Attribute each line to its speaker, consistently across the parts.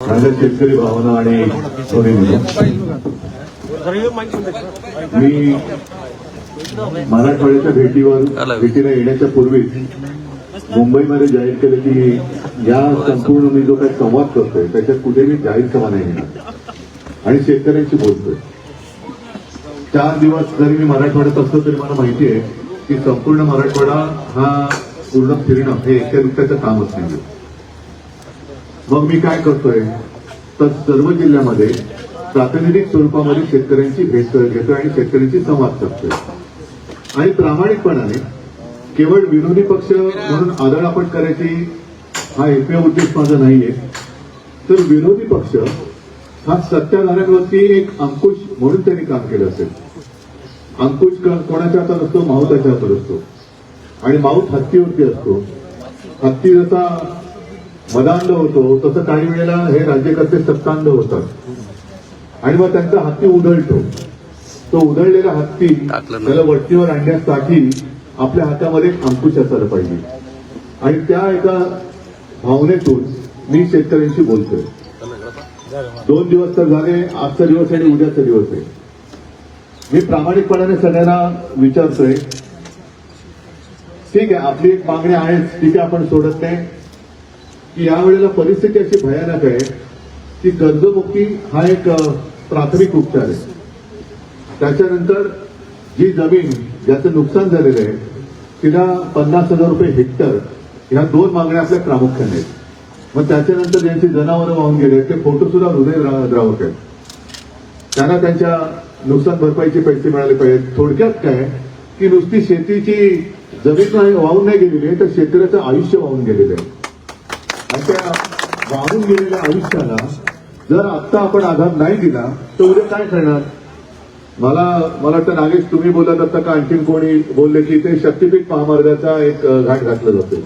Speaker 1: माझ्या शेतकरी भावना आणि मी मराठवाड्याच्या भेटीवर भेटीला येण्याच्या पूर्वी मुंबईमध्ये जाहीर केलं की या संपूर्ण मी जो काही संवाद करतोय त्याच्यात कुठेही जाहीर सभा नाही येणार आणि शेतकऱ्यांशी बोलतोय. चार दिवस जरी मी मराठवाड्यात असलो तरी मला माहिती आहे की संपूर्ण मराठवाडा हा पूर्ण फिरणं हे एकट्या दुसऱ्याचं कामच नाही मग मी काय करतोय? तर सर्व जिल्ह्यामध्ये प्रातिनिधिक स्वरूपामध्ये शेतकऱ्यांची भेट घेतोय आणि शेतकऱ्यांशी संवाद करतोय आणि प्रामाणिकपणाने केवळ विरोधी पक्ष म्हणून आदळापट करायची हा एकमेव उद्देश माझा नाहीये. तर विरोधी पक्ष हा सत्ताधाऱ्यांवरती एक अंकुश म्हणून त्यांनी काम केलं असेल. अंकुश क- कोणाच्या हातात असतो? माऊताच्या हातात असतो. आणि माऊत हत्तीवरती असतो. हत्ती जसा मदांध होतो. तसं काही वेळेला हे राज्यकर्ते सत्तांध होतात. आणि मग त्यांचा हत्ती उधळतो. तो उधळलेला हत्ती. त्याला वटणीवर आणण्यासाठी आपल्या हातामध्ये अंकुश असायला पाहिजे. आणि त्या एका भावनेतून मी शेतकऱ्यांशी बोलतोय. दोन दिवस तर झाले आजचा दिवस आणि उद्याचा दिवस आहे. मी प्रामाणिकपणाने सगळ्यांना विचारतोय. ठीक आहे आपली एक मागणी आहे ठीक आहे आपण सोडत नाही. की यावेळेला परिस्थिती अशी भयानक आहे की कर्जमुक्ती हा एक प्राथमिक उपचार आहे. त्याच्यानंतर जी जमीन ज्याचं नुकसान झालेलं आहे तिला पन्नास हजार रुपये हेक्टर ह्या दोन मागण्या आपल्या प्रामुख्याने आहेत. मग त्याच्यानंतर ज्यांची जनावरं वाहून गेले ते फोटो सुद्धा हृदय द्रावक आहेत. त्यांना त्यांच्या नुकसान भरपाईचे पैसे मिळाले पाहिजेत. थोडक्यात काय की नुसती शेतीची जमीन वाहून नाही गेलेली आहे तर शेतकऱ्याचं आयुष्य वाहून गेलेलं आहे. त्या वाहून गेलेल्या आयुष्याला जर आत्ता आपण आधार नाही दिला तर उद्या काय करणार? मला मला वाटतं नागेश तुम्ही बोलत असता का आणखीन कोणी बोलले की ते शक्तीपीठ महामार्गाचा एक घाट घातला जातो?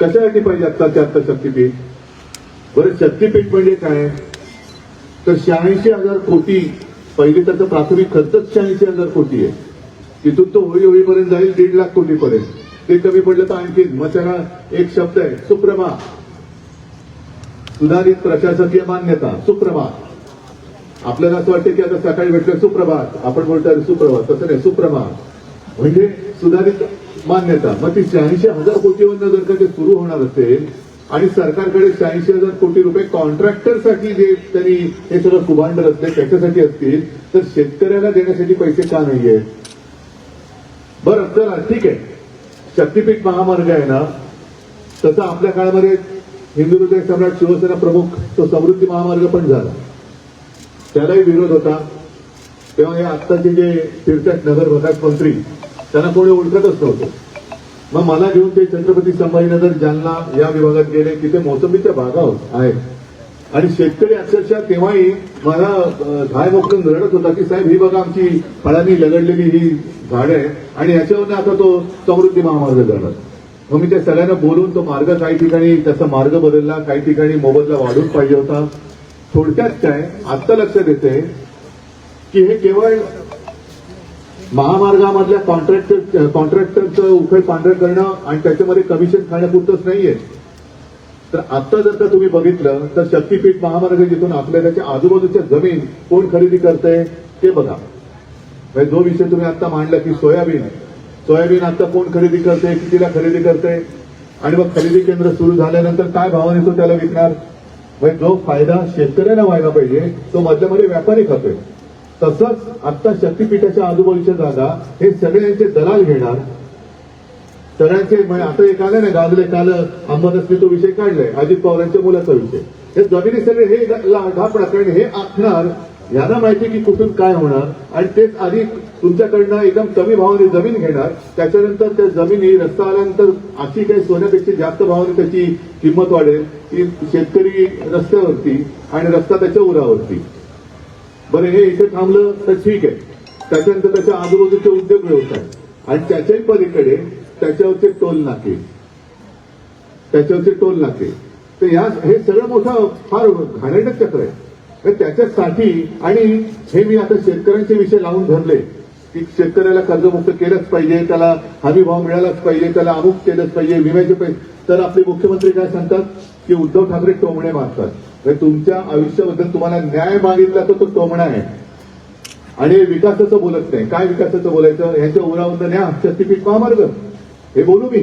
Speaker 1: कशासाठी पाहिजे आत्ताच्या आत्ता शक्तीपीठ? बरं शक्तीपीठ म्हणजे काय? तर शहाऐंशी हजार कोटी पहिले त्याचा प्राथमिक खर्चच शहाऐंशी हजार कोटी आहे. तिथून तो होई होईपर्यंत जाईल दीड लाख कोटीपर्यंत. ते कमी पडलं तर आणखीन मग त्याला एक शब्द आहे सुप्रमा सुधारित प्रशासकीय मान्यता सुप्रभात आपल्याला असं वाटतं की आता सकाळी भेटलं सुप्रभात आपण बोलतो सुप्रभात तसं नाही सुप्रभात म्हणजे सुधारित मान्यता. मग ती शहाऐंशी हजार कोटीवरनं जर का ते सुरू होणार असेल आणि सरकारकडे शहाऐंशी हजार कोटी रुपये कॉन्ट्रॅक्टरसाठी जे त्यांनी हे सगळं कुभांड रचले त्याच्यासाठी असतील तर शेतकऱ्याला देण्यासाठी पैसे का नाहीये बरं चला ठीक आहे. शक्तीपीठ महामार्ग आहे ना तसं आपल्या काळामध्ये हिंदू हृदय सम्राट शिवसेना प्रमुख तो समृद्धी महामार्ग पण झाला. त्यालाही विरोध होता. तेव्हा हे आत्ताचे जे फिरतात नगर विकास मंत्री त्यांना कोणी ओळखतच नव्हतं. मग मला घेऊन ते छत्रपती संभाजीनगर जालना या विभागात गेले तिथे मोसंबीच्या बागा आहेत. आणि शेतकरी अक्षरशः तेव्हाही मला अं, घाय मोकळून रडत होता की साहेब ही बघा आमची फळांनी लगडलेली ही झाड आहे. आणि याच्यावरनं आता तो समृद्धी महामार्ग जाणार मग मी त्या सगळ्यांना बोलून तो मार्ग काही ठिकाणी त्याचा मार्ग बदलला काही ठिकाणी मोबदला वाढून पाहिजे होता. थोडक्यात काय आत्ता लक्षात येते की हे केवळ महामार्गामधल्या कॉन्ट्रॅक्टर कॉन्ट्रॅक्टरचं उखळ पांढरं करणं आणि त्याच्यामध्ये कमिशन खाण्यापुरतंच नाहीये. तर आता जर का तुम्ही बघितलं तर शक्तीपीठ महामार्ग जिथून आपल्या त्याच्या आजूबाजूच्या जमीन कोण खरेदी करतंय ते बघा. म्हणजे जो विषय तुम्ही आता मांडला की सोयाबीन सोयाबीन आता कोण खरेदी करते कितीला खरेदी करते आणि मग खरेदी केंद्र सुरू झाल्यानंतर काय भावाने तो त्याला विकणार? म्हणजे जो फायदा शेतकऱ्यांना व्हायला पाहिजे तो मधल्यामध्ये व्यापारी खातोय. तसंच आता शक्तीपीठाच्या आजूबाजूच्या जागा हे सगळ्यांचे दलाल घेणार तरांचे म्हणजे आता एक आलं ना गाजले काल अंबादासने तो विषय काढलाय अजित पवारांच्या मुलाचा विषय. हे जमिनी सगळे हे ढापणार कारण हे आखणार यांना माहिती की कुठून काय होणार आणि तेच आधी तुमच्याकडनं एकदम कमी भावाने जमीन घेणार त्याच्यानंतर त्या जमिनी रस्ता आल्यानंतर अशी काही सोन्यापेक्षा जास्त भावाने त्याची किंमत वाढेल की शेतकरी रस्त्यावरती आणि रस्ता त्याच्या उरावरती. बरं हे इथे थांबलं तर ठीक आहे. त्याच्यानंतर त्याच्या आजूबाजूचे उद्योग व्यवसाय. आणि त्याच्याही पलीकडे त्याच्यावरचे टोल नाके. त्याच्यावरचे टोल नाके. तर या हे सगळं मोठं फार घाणेरडं चक्र आहे. तर त्याच्यासाठी आणि हे मी आता शेतकऱ्यांचे विषय लावून धरले की शेतकऱ्याला कर्जमुक्त केलंच पाहिजे त्याला हमी भाव मिळालाच पाहिजे त्याला अमुक केलंच पाहिजे विम्याचे पैसे. तर आपले मुख्यमंत्री काय सांगतात की उद्धव ठाकरे टोमणे मागतात तुमच्या आयुष्याबद्दल तुम्हाला न्याय मागितला तर तो टोमणा आहे. आणि विकासाचं बोलत नाही. काय विकासाचं बोलायचं? ह्यांच्या उरावर न्या शक्तीपीठ महामार्ग हे बोलू मी.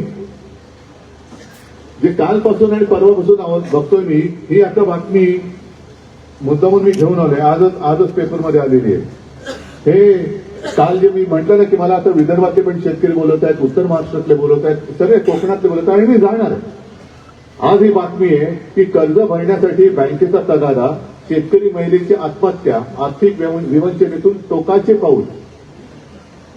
Speaker 1: जे कालपासून आणि परवापासून बघतोय मी. ही आता बातमी मुद्दामून मी घेऊन आलोय. आजच आजच पेपरमध्ये आलेली आहे. हे काल जे मी म्हटलं ना की मला आता विदर्भातले पण शेतकरी बोलत आहेत उत्तर महाराष्ट्रातले बोलत आहेत सगळे कोकणातले बोलत आहेत आणि मी जाणार आहे. आज ही बातमी आहे की कर्ज भरण्यासाठी बँकेचा तगादा शेतकरी महिलेची आत्महत्या आर्थिक विवंचनेतून टोकाचे पाऊल.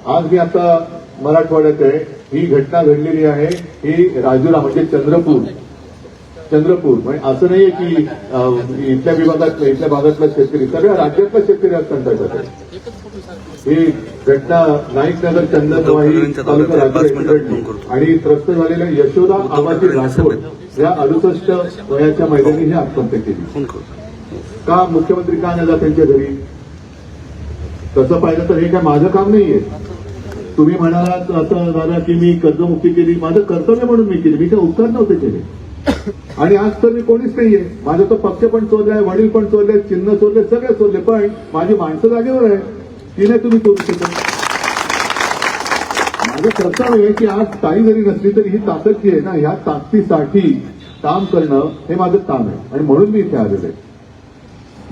Speaker 1: आज मी आता मराठवाड्यात आहे ही घटना घडलेली आहे. ही राजुरा म्हणजे चंद्रपूर. चंद्रपूर. म्हणजे असं नाहीये की इथल्या विभागातलं इथल्या भागातला शेतकरी सगळ्या राज्यातला शेतकरी आज कंटाळतात ही घटना नाईकनगर चंदनवाही
Speaker 2: ठाकरेंच्या
Speaker 1: तालुका राज्य घडली. आणि त्रस्त झालेल्या यशोदा आबाजी राठोड या अडुसष्ट वयाच्या महिलांनी ही आत्महत्या केली. का मुख्यमंत्री का जात त्यांच्या घरी? तसं पाहिलं तर हे काय माझं काम नाहीये. तुम्ही म्हणालात असं दादा की मी कर्जमुक्ती केली माझं कर्तव्य म्हणून मी केली. मी काय उपकार नव्हते केले. आणि आज तर मी कोणीच नाहीये. माझा तो पक्ष पण चोरलाय वडील पण चोरले चिन्ह चोरले सगळे चोरले. पण माझी माणसं जागेवर आहे ती नाही तुम्ही चोरू शकत माझं कर्तव्य आहे की आज ताई जरी नसली तरी ही ताकद जी आहे ना. ह्या ताकदीसाठी काम करणं हे माझं काम आहे. आणि म्हणून मी इथे आलेलो आहे.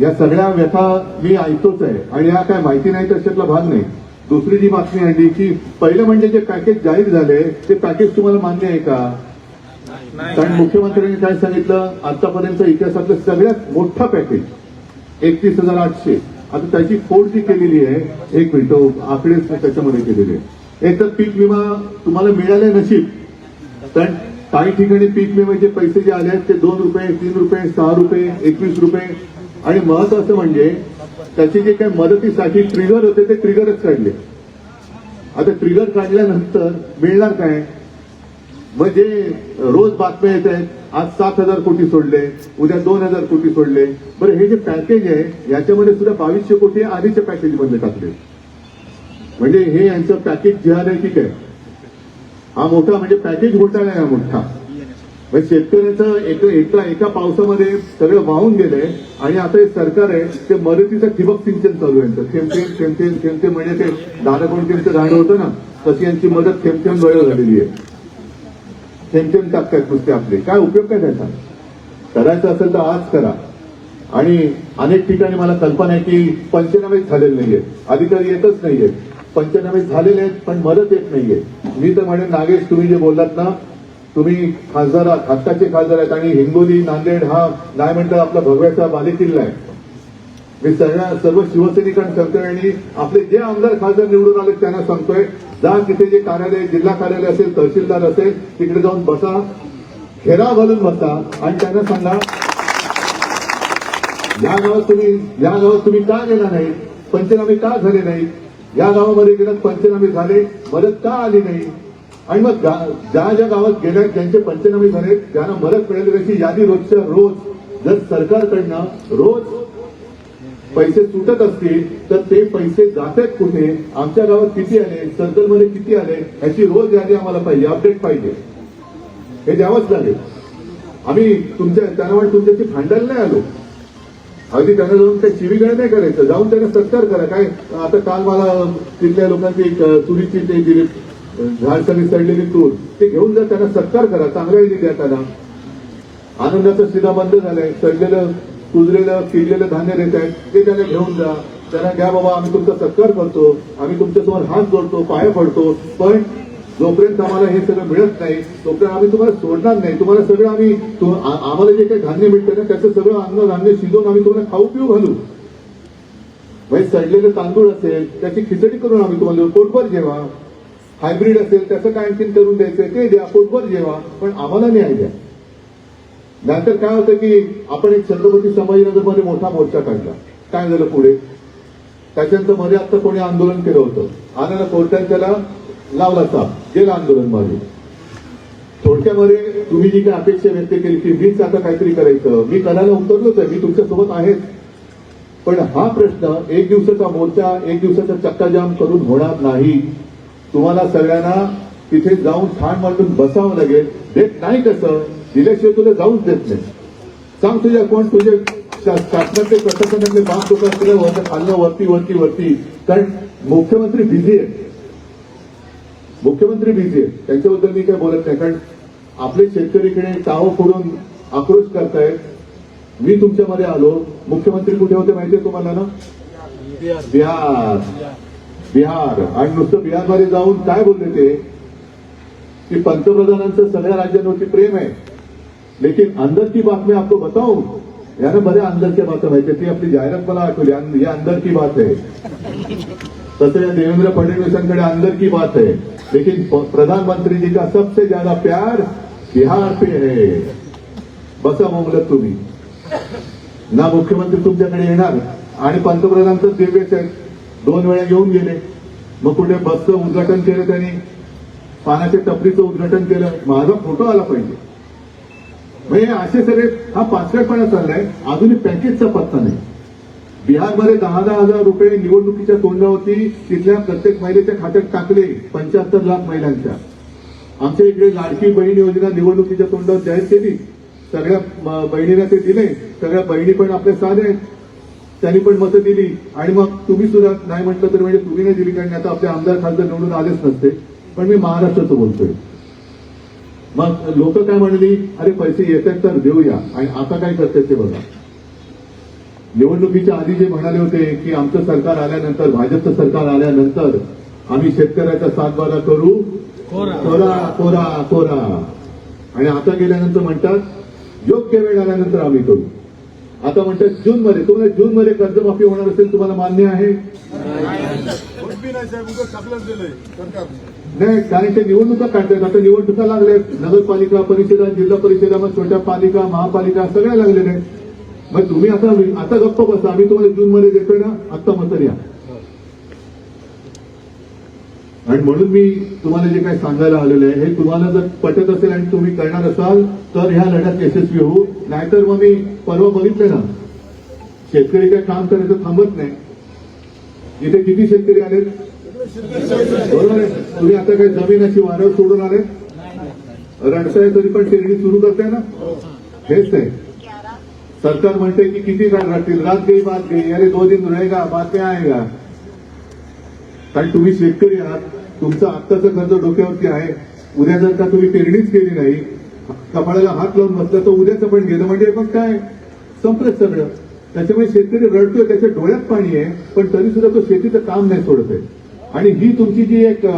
Speaker 1: या सगळ्या व्यथा मी ऐकतोच आहे. आणि या काय माहिती नाही त्याच्यातला भाग नाही. दुसरी जी बातमी आणली की पहिलं म्हणजे जे पॅकेज जाहीर झाले ते पॅकेज तुम्हाला मान्य आहे का? कारण मुख्यमंत्र्यांनी काय सांगितलं? आतापर्यंत इतिहासातलं सगळ्यात मोठा पॅकेज एकतीस हजार आठशे. आता त्याची फोड जी केलेली आहे एक मिनिट आकडेच त्याच्यामध्ये केलेले आहे एक तर पीक विमा तुम्हाला मिळाले नशीब. कारण काही ठिकाणी पीक विम्याचे पैसे जे आले आहेत ते दोन रुपये तीन रुपये सहा रुपये एकवीस रुपये. आणि महत्वाचं म्हणजे त्याचे जे काही मदतीसाठी ट्रिगर होते ते ट्रिगरच काढले. आता ट्रिगर काढल्यानंतर मिळणार काय? मग जे रोज बातम्या येत आहेत आज सात हजार कोटी सोडले उद्या दोन हजार कोटी सोडले. बरं हे जे पॅकेज आहे याच्यामध्ये सुद्धा बावीसशे कोटी आधीच्या पॅकेजमध्ये टाकले. म्हणजे हे यांचं पॅकेज जे आहे ठीक आहे. हा मोठा म्हणजे पॅकेज घोटाळा आहे हा मोठा. म्हणजे शेतकऱ्यांचं एक एका एका पावसामध्ये सगळं वाहून गेलंय आणि आता हे सरकार आहे ते मदतीचं ठिबक सिंचन चालू आहे. थेंबथेम थेंबथेम थेंबथेम म्हणजे ते दादा कोणत्यांचं झाड होतं ना तशी यांची मदत थेंबथेम वेळ झालेली आहे. थेंबथेम थेंब नुसते आपले. काय उपयोग काय त्याचा? करायचं असेल तर आज करा. आणि अनेक ठिकाणी मला कल्पना आहे की पंचनामे झालेले नाहीये अधिकारी येतच नाहीये पंचनामे झालेले आहेत पण मदत येत नाहीये. मी तर म्हणेन नागेश तुम्ही जे बोललात ना तुम्ही खासदार आहात, हक्काचे खासदार आहेत आणि हिंगोली नांदेड हा नाही म्हणतात आपला भव्याचा बालेकिल्ला आहे. मी सगळ्या सर्व शिवसैनिकांना आणि आपले जे आमदार खासदार निवडून आले त्यांना सांगतोय जा तिथे जे कार्यालय जिल्हा कार्यालय असेल तहसीलदार असेल तिकडे जाऊन बसा घेराव घालून बसा आणि त्यांना सांगा या गावात तुम्ही या गावात तुम्ही का गेला नाही? पंचनामे का झाले नाही या गावामध्ये गेल्यात पंचनामे झाले मदत का आली नाही? आणि मग ज्या ज्या गावात गेल्या ज्यांचे पंचनामे झाले ज्यांना मदत मिळाली त्याची यादी रोजच्या रोज जर सरकारकडनं रोज पैसे सुटत असतील तर ते पैसे जात आहेत कुठे? आमच्या गावात किती आले? सर्कलमध्ये किती आले? याची रोज यादी आम्हाला पाहिजे अपडेट पाहिजे. हे द्यावंच लागेल. आम्ही तुमच्या त्यांना वाट तुमच्याशी भांडायला नाही आलो. अगदी त्यांना जाऊन काही शिवीगाळ नाही करायचं. जाऊन त्यांना सत्कार करा. काय आता काल मला तिथल्या लोकांची एक ते दिली झाडसनी सडलेली तूर ते घेऊन जा त्यांना सत्कार करा चांगला द्या त्याला आनंदाचा शिदा बंद झालाय. सडलेलं कुजलेलं किडलेलं धान्य देत आहेत. ते त्याला घेऊन जा. त्यांना घ्या बाबा आम्ही तुमचा सत्कार करतो. आम्ही तुमच्यासमोर हात जोडतो पाया पडतो पण जोपर्यंत आम्हाला हे सगळं मिळत नाही तोपर्यंत आम्ही तुम्हाला सोडणार नाही. तुम्हाला सगळं आम्ही आम्हाला जे काही धान्य मिळतं ना त्याचं सगळं अन्न धान्य शिजवून आम्ही तुम्हाला खाऊ पिऊ घालू. म्हणजे सडलेले तांदूळ असेल त्याची खिचडी करून आम्ही तुम्हाला पोटभर जेवा. हायब्रिड असेल त्याचं काय आणखीन करून द्यायचं ते द्या पोटभर जेवा पण आम्हाला न्याय द्या. नंतर काय होतं की आपण एक छत्रपती संभाजीनगरमध्ये मोठा मोर्चा काढला. काय झालं पुढे? त्याच्यानंतरमध्ये आता कोणी आंदोलन केलं होतं. आनंद कोर्टाने त्याला लावला साप गेलं आंदोलनमध्ये थोडक्यामध्ये तुम्ही जी काही अपेक्षा व्यक्त केली की मीच आता काहीतरी करायचं मी करायला उतरलोच आहे मी तुमच्यासोबत आहेच. पण हा प्रश्न एक दिवसाचा मोर्चा एक दिवसाचा चक्काजाम करून होणार नाही. तुम्हाला सगळ्यांना तिथे जाऊन ठाण मांडून बसावं लागेल. देत नाही कसं दिल्याशिवाय तुला जाऊच देत नाही. सांग तुझ्या कोण तुझे शासनातले प्रशासनातले बाप लोक वरती खाल्लं वरती वरती वरती. कारण मुख्यमंत्री बिझी आहे मुख्यमंत्री बिझी आहे त्यांच्याबद्दल मी काय बोलत नाही. कारण आपले शेतकरीकडे टाव फोडून आक्रोश करतायत. मी तुमच्यामध्ये आलो. मुख्यमंत्री कुठे होते माहितीये तुम्हाला ना? बिहार. बिहार आणि नुसतं बिहारमध्ये जाऊन काय बोलले ते? की पंतप्रधानांचं सगळ्या राज्यांवरती प्रेम आहे. लेकिन अंदर की बात मी आपको बताऊ? यानं बऱ्या अंदर की बात माहिती ती आपली जाहिरात मला आठवली. या अंदर की बात आहे. तसं या देवेंद्र फडणवीसांकडे अंदर की बात है लेकिन प्रधानमंत्री जी का सबसे ज्यादा प्यार बिहार पे है. बसा बोलत तुम्ही. ना मुख्यमंत्री तुमच्याकडे येणार आणि पंतप्रधान तर दिव्यच आहे दोन वेळा येऊन गेले. मग कुठे बसचं उद्घाटन केलं त्यांनी. पानाच्या टपरीचं उद्घाटन केलं. माझा फोटो आला पाहिजे. म्हणजे असे सगळे हा पाचकटपणा चाललाय. अजूनही पॅकेजचा पत्ता नाही. बिहारमध्ये दहा दहा हजार रुपये निवडणुकीच्या तोंडावरती तिथल्या प्रत्येक महिलेच्या खात्यात टाकले पंच्याहत्तर लाख महिलांच्या. आमच्या इकडे लाडकी बहीण योजना निवडणुकीच्या तोंडावर जाहीर केली. सगळ्या बहिणीला ते दिले. सगळ्या बहिणी पण आपल्या साधे आहेत. त्यांनी पण मतं दिली. आणि मग तुम्ही सुद्धा नाही म्हटलं तर म्हणजे तुम्ही नाही दिली कारण आता आपले आमदार खासदार निवडून आलेच नसते. पण मी महाराष्ट्राचं बोलतोय. मग लोक काय म्हणली? अरे पैसे येत आहेत तर देऊया. आणि आता काय करतात ते बघा. निवडणुकीच्या आधी जे म्हणाले होते की आमचं सरकार आल्यानंतर भाजपचं सरकार आल्यानंतर आम्ही शेतकऱ्याचा सातबारा करू.
Speaker 2: कोरा.
Speaker 1: कोरा कोरा कोरा. आणि आता गेल्यानंतर म्हणतात योग्य वेळ आल्यानंतर आम्ही करू. आता म्हणतात जून मध्ये. तुम्हाला जून मध्ये कर्जमाफी होणार असेल तुम्हाला मान्य आहे?
Speaker 3: नाही
Speaker 1: नाही कारण ते निवडणुका काढतात आता निवडणुका लागल्यात. नगरपालिका परिषदा जिल्हा परिषदा मग छोट्या पालिका महापालिका सगळ्या लागलेल्या आहेत. मग तुम्ही आता आता गप्प बसा. आम्ही तुम्हाला जून मध्ये देतोय ना? आत्ता मत या आणि म्हणून मी तुम्हाला जे काही सांगायला आलेलं आहे हे तुम्हाला जर पटत असेल आणि तुम्ही करणार असाल तर ह्या लढ्यात यशस्वी होऊ. नाहीतर मग मी परवा बघितले ना शेतकरी काय काम करायचं थांबत नाही. इथे किती शेतकरी आलेत? बरोबर आहे. तुम्ही आता काही जमीन अशी वाऱ्यावर सोडून आले रडताय तरी पण शेरडी सुरू करताय ना? हेच आहे. सरकार म्हणते की किती काळ राहतील? रात गई बात गई. अरे दो दिन रहेगा बात काय आएगा? कारण तुम्ही शेतकरी आहात तुमचं आत्ताचं कर्ज डोक्यावरती आहे. उद्या जर का तुम्ही पेरणीच केली नाही कपाळाला हात लावून बसला तर उद्याचं पण गेलं. म्हणजे मग काय? संपलंच सगळं. त्याच्यामुळे शेतकरी रडतोय त्याच्या डोळ्यात पाणी आहे पण तरी सुद्धा तो शेतीचं काम नाही सोडत आहे. आणि ही तुमची जी एक अ,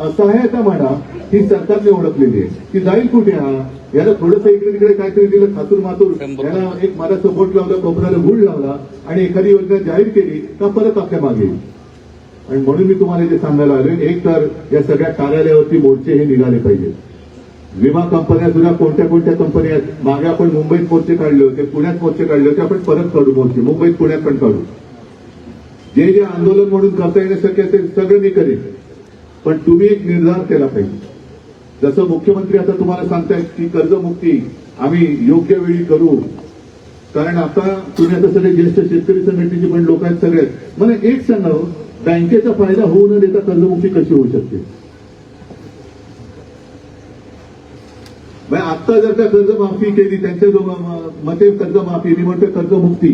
Speaker 1: असहायता म्हणा ही सरकारने ओळखलेली आहे. ती जाईल कुठे? हा? याला थोडंसं इकडे तिकडे काहीतरी दिलं खातूर मातूर याला एक मराचं बोट लावलं कोपऱ्याला गुळ लावला आणि एखादी योजना जाहीर केली का परत आपल्या मागे आणि म्हणून मी तुम्हाला जे सांगायला आलोय एक तर या सगळ्या कार्यालयावरती मोर्चे हे निघाले पाहिजे विमा कंपन्या सुद्धा कोणत्या कोणत्या कंपन्या आहेत? मागे आपण मुंबईत मोर्चे काढले होते पुण्यात मोर्चे काढले होते आपण परत काढू मोर्चे मुंबईत पुण्यात पण काढू. जे जे आंदोलन म्हणून करता येणे शक्य ते सगळं मी करेन. पण तुम्ही एक निर्धार केला पाहिजे. जसं मुख्यमंत्री आता तुम्हाला सांगतायत की कर्जमुक्ती आम्ही योग्य वेळी करू. कारण आता तुम्ही आता सगळे ज्येष्ठ शेतकरी संघटनेचे पण लोक आहेत सगळे. मला एक सांगा हो, बँकेचा फायदा होऊ न देता कर्जमुक्ती कशी होऊ शकते? म्हणजे आता जर का कर्जमाफी केली त्यांच्या जो मते कर्जमाफी मी म्हणतो कर्जमुक्ती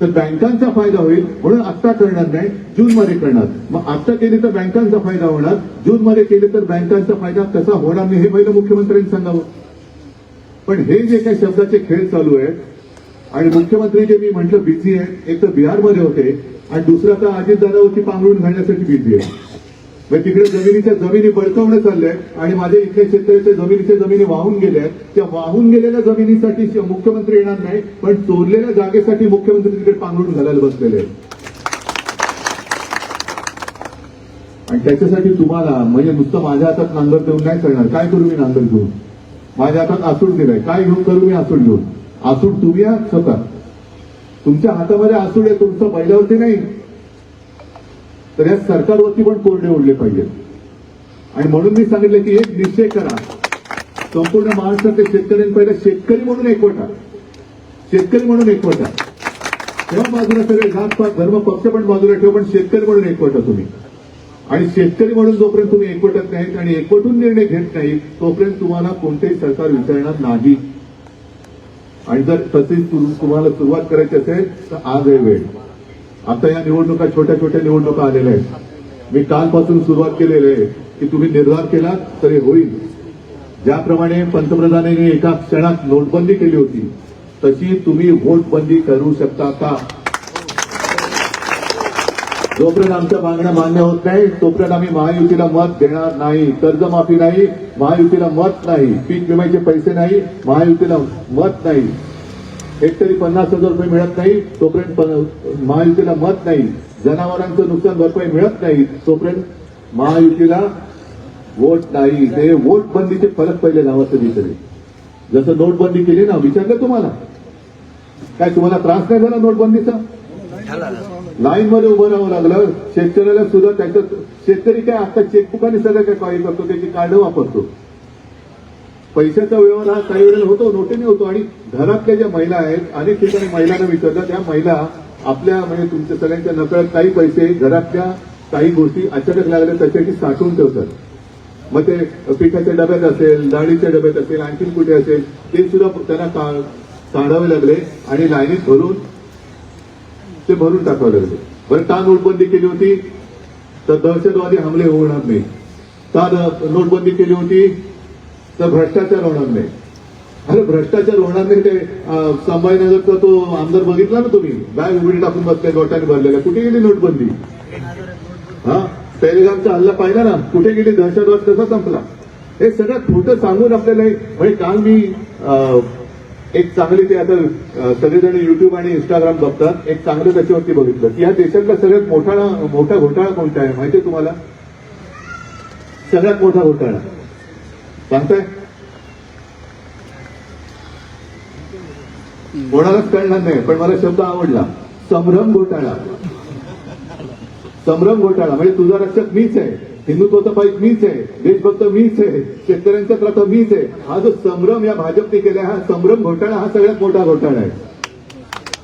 Speaker 1: तर बँकांचा फायदा होईल म्हणून आत्ता करणार नाही जून मध्ये करणार. मग आता केली तर बँकांचा फायदा होणार जून मध्ये केले तर बँकांचा फायदा कसा होणार नाही हे पहिलं मुख्यमंत्र्यांनी सांगावं. पण हे जे काही शब्दाचे खेळ चालू आहेत आणि मुख्यमंत्री जे मी म्हटलं बिझी आहेत एक तर बिहारमध्ये होते आणि दुसरं आता अजितदादावरती पांघरून घालण्यासाठी बिझी आहे मग तिकडे जमिनीच्या जमिनी बळकावणं चाललंय आणि माझ्या इथल्या शेतकऱ्याच्या जमिनीच्या जमिनी वाहून गेल्या आहेत. त्या वाहून गेलेल्या जमिनीसाठी मुख्यमंत्री येणार नाही पण चोरलेल्या जागेसाठी मुख्यमंत्री तिकडे पांघरून घालायला बसलेले आहेत. आणि त्याच्यासाठी तुम्हाला म्हणजे नुसतं माझ्या हातात नांगर देऊन नाही करणार काय करू मी नांगर घेऊन? माझ्या हातात आसूड दिलाय. काय घेऊन करू मी आसूड घेऊन? आसूड तुम्ही आहात स्वतः. तुमच्या हातामध्ये आसूड आहे तुमचं बैलावरती नाही. तर या सरकारवरती पण कोरडे ओढले पाहिजेत. आणि म्हणून मी सांगितलं की एक निश्चय करा. संपूर्ण महाराष्ट्रातले शेतकऱ्यांनी पहिला शेतकरी म्हणून एकवटा. शेतकरी म्हणून एकवटा. तेव्हा बाजूला सगळे जात पात धर्म पक्ष पण बाजूला ठेव पण शेतकरी म्हणून एकवटा तुम्ही. आणि शेतकरी म्हणून जोपर्यंत तुम्ही एकवटत नाहीत आणि एकवटून निर्णय घेत नाहीत तोपर्यंत तुम्हाला कोणतेही सरकार विचारणार नाही. आणि जर तशीच तुम्हाला सुरुवात करायची असेल तर आज आहे वेळ. आता या निवडणुका छोट्या छोट्या निवडणुका आलेल्या आहेत. मी कालपासून सुरुवात केलेली आहे की तुम्ही निर्धार केला तरी होईल. ज्याप्रमाणे पंतप्रधानांनी एका क्षणात नोटबंदी केली होती तशी तुम्ही वोटबंदी करू शकता का? जोपर्यंत आमच्या मागण्या मान्य होत नाही तोपर्यंत आम्ही महायुतीला मत देणार नाही. कर्जमाफी नाही महायुतीला मत नाही. पीक विम्याचे पैसे नाही महायुतीला मत नाही. हेक्टरी पन्नास हजार रुपये मिळत नाही तोपर्यंत प- महायुतीला मत नाही. जनावरांचं नुकसान भरपाई मिळत नाही तोपर्यंत महायुतीला वोट नाही. ते वोट बंदीचे फरक पहिले लावायचं दिसले जसं नोटबंदी केली ना विचारलं तुम्हाला? काय तुम्हाला त्रास नाही झाला नोटबंदीचा? लाईन मध्ये उभं राहावं लागलं. शेतकऱ्याला सुद्धा त्याचं शेतकरी काय आता चेकबुकाने सगळं काय काही करतो त्याची कार्ड वापरतो. पैशाचा व्यवहार हा काही वेळेला होतो नोटेने होतो. आणि घरातल्या ज्या महिला आहेत अनेक ठिकाणी महिलांना विचारतात त्या महिला आपल्या म्हणजे तुमच्या सगळ्यांच्या नकळत काही पैसे घरातल्या काही गोष्टी अचानक लागल्या त्याच्यासाठी साठवून ठेवतात. मग ते पिठाच्या डब्यात असेल डाळीच्या डब्यात असेल आणखीन कुठे असेल ते सुद्धा त्यांना का- काढावे लागले. आणि लाईनीत भरून ते भरून टाकावं लागले बरं का नोटबंदी केली होती? तर दहशतवादी हमले होणार नाही. का नोटबंदी केली होती? तर भ्रष्टाचार होणार नाही. अरे भ्रष्टाचार होणार नाही ते संभाजीनगरचा तो आमदार बघितला ना तुम्ही? बॅग उघडी टाकून बसले गोटाने भरलेल्या. कुठे गेली नोटबंदी? हा? टेलिग्रामचा हल्ला पाहिला ना? कुठे गेली? दहशतवाद कसा संपला? हे सगळं खोटं सांगून आपल्याला म्हणजे काल मी एक चांगली ते आता सगळेजण युट्यूब आणि इंस्टाग्राम बघतात. एक चांगलं त्याच्यावरती बघितलं. की या देशातला सगळ्यात मोठा मोठा घोटाळा कोणता आहे? माहितीये तुम्हाला? सगळ्यात मोठा घोटाळा. सांगताय? कोणालाच कळणार नाही पण मला शब्द आवडला. संभ्रम घोटाळा. संभ्रम घोटाळा. म्हणजे तुझा रक्षक मीच आहे. हिंदुत्वाचा पाईक मीच आहे देशभक्त मीच आहे शेतकऱ्यांचा प्रथम मीच आहे. हा जो संभ्रम या भाजपने केला हा संभ्रम घोटाळा हा सगळ्यात मोठा घोटाळा आहे.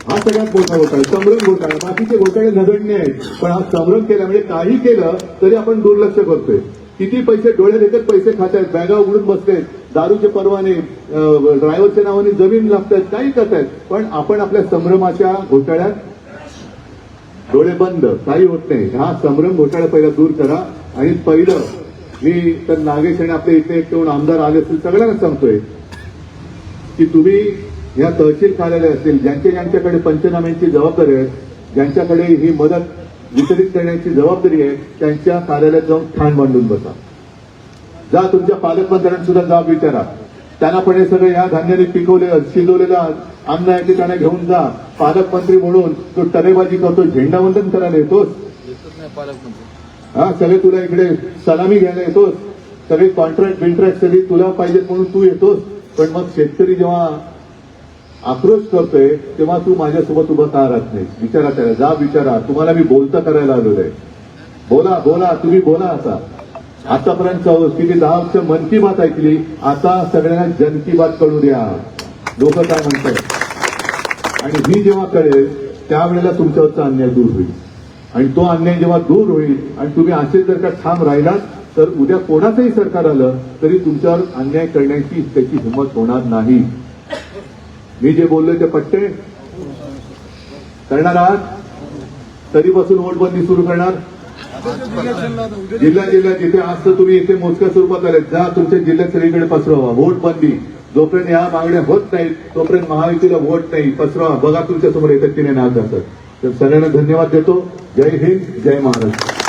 Speaker 1: हा सगळ्यात मोठा घोटाळा संभ्रम घोटाळा. बाकीचे घोटाळे नगण्य आहेत पण हा संभ्रम केला म्हणजे काही केलं तरी आपण दुर्लक्ष करतोय. किती पैसे डोळ्यात येतात पैसे खात आहेत बॅगा उघडून बसलेत दारूचे परवाने ड्रायव्हरच्या नावाने जमीन लागतायत काही करतायत. पण आपण आपल्या संभ्रमाच्या घोटाळ्यात डोळे बंद काही होत नाही. हा संभ्रम घोटाळा पहिला दूर करा. आणि पहिलं मी तर नागेश आणि आपल्या इथे एक आमदार आले असतील सगळ्यांना सांगतोय की तुम्ही या तहसील कार्यालय असतील ज्यांच्या ज्यांच्याकडे पंचनाम्यांची जबाबदारी आहे ज्यांच्याकडे ही मदत वितरित करण्याची जबाबदारी आहे त्यांच्या कार्यालयात जाऊन ठाण मांडून बसा. जा तुमच्या पालकमंत्र्यांना सुद्धा जाब विचारा. त्यांना पण हे सगळं या धान्याने पिकवलेलं शिजवलेलं अन्न ते त्यांना घेऊन जा. पालकमंत्री म्हणून तो टरेबाजी करतो झेंडावंदन करायला येतोस? हा सगळे तुला इकडे सलामी घ्यायला येतोस. सगळे कॉन्ट्रॅक्ट बिंट्रॅक्ट सगळी तुला पाहिजेत म्हणून तू येतोस. पण मग शेतकरी जेव्हा आक्रोश करतोय तेव्हा तू माझ्यासोबत उभं का राहत नाही विचारा त्याला. जा विचारा. तुम्हाला मी बोलता करायला आलेलो आहे. बोला बोला. तुम्ही बोला आता. आतापर्यंत किती दहा वर्ष मन की बात ऐकली आता सगळ्यांना जन की बात कळू द्या. लोक काय म्हणतात? आणि ही जेव्हा कळेल त्यावेळेला तुमच्यावरचा अन्याय दूर होईल. आणि तो अन्याय जेव्हा दूर होईल आणि तुम्ही असे जर का ठाम राहिलात तर उद्या कोणाचंही सरकार आलं तरी तुमच्यावर अन्याय करण्याची त्याची हिंमत होणार नाही. मी जे बोललोय ते पट्टे करणार आहात? तरीपासून नोटबंदी सुरू करणार? जिल्हा जिल्हा जिथे आज तर तुम्ही इथे मोजक्या स्वरूपात आले जा तुमच्या जिल्ह्यात सगळीकडे पसरवा. वोट बंदी जोपर्यंत या मागण्या होत नाहीत तोपर्यंत महायुतीला वोट नाही. पसरवा बघा तुमच्यासमोर येतात की नाथ असत तर सगळ्यांना धन्यवाद देतो. जय हिंद जय महाराष्ट्र.